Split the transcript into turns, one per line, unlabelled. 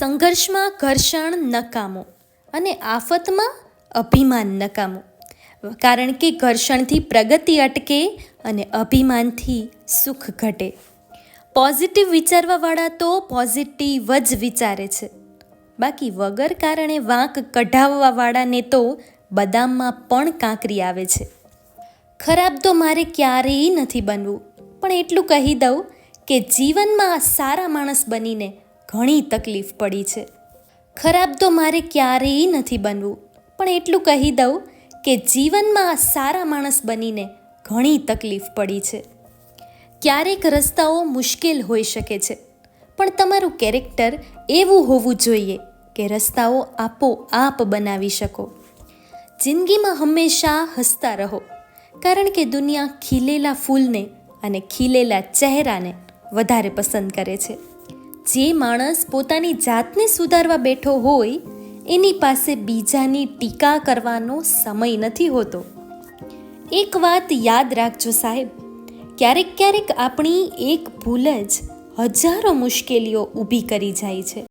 સંઘર્ષમાં ઘર્ષણ નકામું અને આફતમાં અભિમાન નકામું. કારણ કે ઘર્ષણથી પ્રગતિ અટકે અને અભિમાનથી સુખ ઘટે. પોઝિટિવ વિચારવાવાળા તો પોઝિટિવ જ વિચારે છે. બાકી વગર કારણે વાંક કઢાવવાવાળાને તો બદામમાં પણ કાંકરી આવે છે. ખરાબ તો મારે ક્યારેય નથી બનવું. પણ એટલું કહી દઉં કે જીવનમાં સારા માણસ બનીને ઘણી તકલીફ પડી છે. ખરાબ તો મારે ક્યારેય નથી બનવું, પણ એટલું કહી દઉં કે જીવનમાં સારા માણસ બનીને ઘણી તકલીફ પડી છે. ક્યારેક રસ્તાઓ મુશ્કેલ હોઈ શકે છે, પણ તમારું કેરેક્ટર એવું હોવું જોઈએ કે રસ્તાઓ આપોઆપ બનાવી શકો. જિંદગીમાં હંમેશા હસતા રહો, કારણ કે દુનિયા ખીલેલા ફૂલને અને ખીલેલા ચહેરાને વધારે પસંદ કરે છે. જે માણસ પોતાની જાતને સુધારવા બેઠો હોય, એની પાસે બીજાની ટીકા કરવાનો સમય નથી હોતો. એક વાત યાદ રાખજો સાહેબ, ક્યારેક ક્યારેક આપણી એક ભૂલ જ હજારો મુશ્કેલીઓ ઊભી કરી જાય છે.